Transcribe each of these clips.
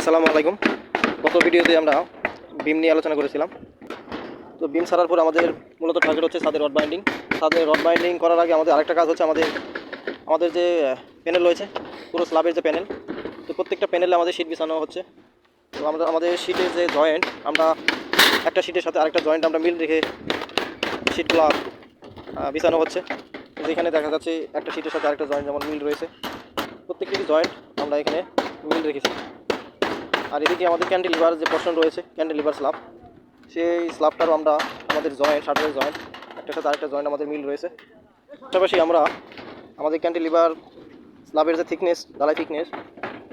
আসসালামু আলাইকুম। গত ভিডিওতে আমরা বিম নিয়ে আলোচনা করেছিলাম। তো বিম ছাড়ার পর আমাদের মূলত টার্গেট হচ্ছে ছাদের রড বাইন্ডিং ছাদের রড বাইন্ডিং করার আগে আমাদের আরেকটা কাজ হচ্ছে আমাদের আমাদের যে প্যানেল রয়েছে, পুরো স্ল্যাবের যে প্যানেল তো প্রত্যেকটা প্যানেলে আমাদের শীট বিছানো হচ্ছে। তো আমরা আমাদের শীটের যে জয়েন্ট আমরা একটা শীটের সাথে আরেকটা জয়েন্ট আমরা মিল রেখে শীটগুলো বিছানো হচ্ছে। যেখানে দেখা যাচ্ছে একটা শীটের সাথে আরেকটা জয়েন্ট যেমন মিল রয়েছে। প্রত্যেকটি জয়েন্ট আমরা এখানে মিল রেখেছি। আর এদিকে আমাদের ক্যান্ডেল লিভার যে পোর্শন রয়েছে ক্যান্ডেল লিভার স্ল্যাব সেই স্ল্যাবটারও আমরা আমাদের জয়েন্ট শাটারের জয়েন্ট একটা সাথে আরেকটা জয়েন্ট আমাদের মিল রয়েছে। পাশাপাশি আমরা আমাদের ক্যান্ডেল লিভার স্ল্যাবের যে থিকনেস ডালাই থিকনেস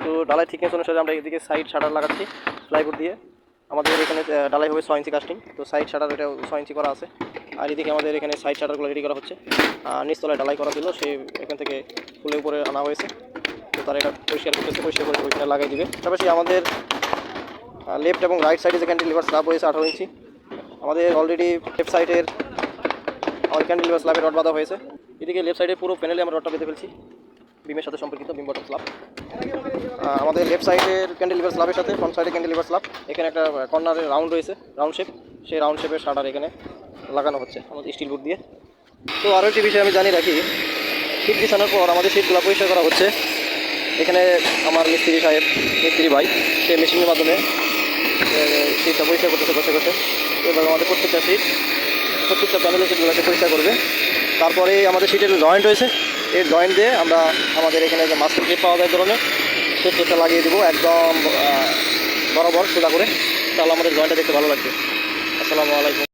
তো ডালাই থিকনেস অনুসারে আমরা এদিকে সাইড শাটার লাগাচ্ছি প্লাইবোর্ড দিয়ে। আমাদের এখানে ডালাই হবে ছয় ইঞ্চি কাস্টিং তো সাইড শাটার এটা ছয় ইঞ্চি করা আছে। আর এদিকে আমাদের এখানে সাইড শাটারগুলো রেডি করা হচ্ছে। আর নিচতলায় ডালাই করা ছিল, সে এখান থেকে ফুলে উপরে আনা হয়েছে। তো তারা এটা পরিষ্কার করতেছে, পরিষ্কার করে ওইখানে লাগাই দিবে। পাশাপাশি আমাদের লেফট এবং রাইট সাইডে যে ক্যান্ডেল লিভার স্ল্যাব হয়েছে আঠারো ইঞ্চি, আমাদের অলরেডি লেফট সাইডের ক্যান্ডেল লিভার স্ল্যাবে রড বাঁধা হয়েছে। এদিকে লেফট সাইডে পুরো প্যানেলে আমরা রডটা বেঁধে ফেলছি, বিমের সাথে সম্পর্কিত বিম বটম স্ল্যাব আমাদের লেফট সাইডের ক্যান্ডেল লিভার স্ল্যাবের সাথে ফ্রন্ট সাইডে ক্যান্ডেল লিভার স্ল্যাব এখানে একটা কর্নারে রাউন্ড রয়েছে রাউন্ড শেপ সেই রাউন্ড শেপের শাটার এখানে লাগানো হচ্ছে, আমাদের স্টিল বুট দিয়ে। তো আরও একটি বিষয় আমি জানি রাখি, শীত বিছানোর পর আমাদের শীতগুলো পরিষ্কার করা হচ্ছে। এখানে আমার মিস্ত্রি সাহেব, মিস্ত্রি ভাই, সে মেশিনের মাধ্যমে শীতটা পরিষ্কার করতেছে বসে বসে এবার আমাদের প্রত্যেকটা শীত প্রত্যেকটা প্যানেলের শীটগুলোকে পরিষ্কার করবে। তারপরে আমাদের শীটের জয়েন্ট রয়েছে, এই জয়েন্ট দিয়ে আমরা আমাদের এখানে যে মাস্টার ক্লিপ পাওয়া যায় ধরনের, সেই ক্লিপটা লাগিয়ে দেবো একদম বরাবর সোজা করে। তাহলে আমাদের জয়েন্টটা দেখতে ভালো লাগবে। আসসালামু আলাইকুম।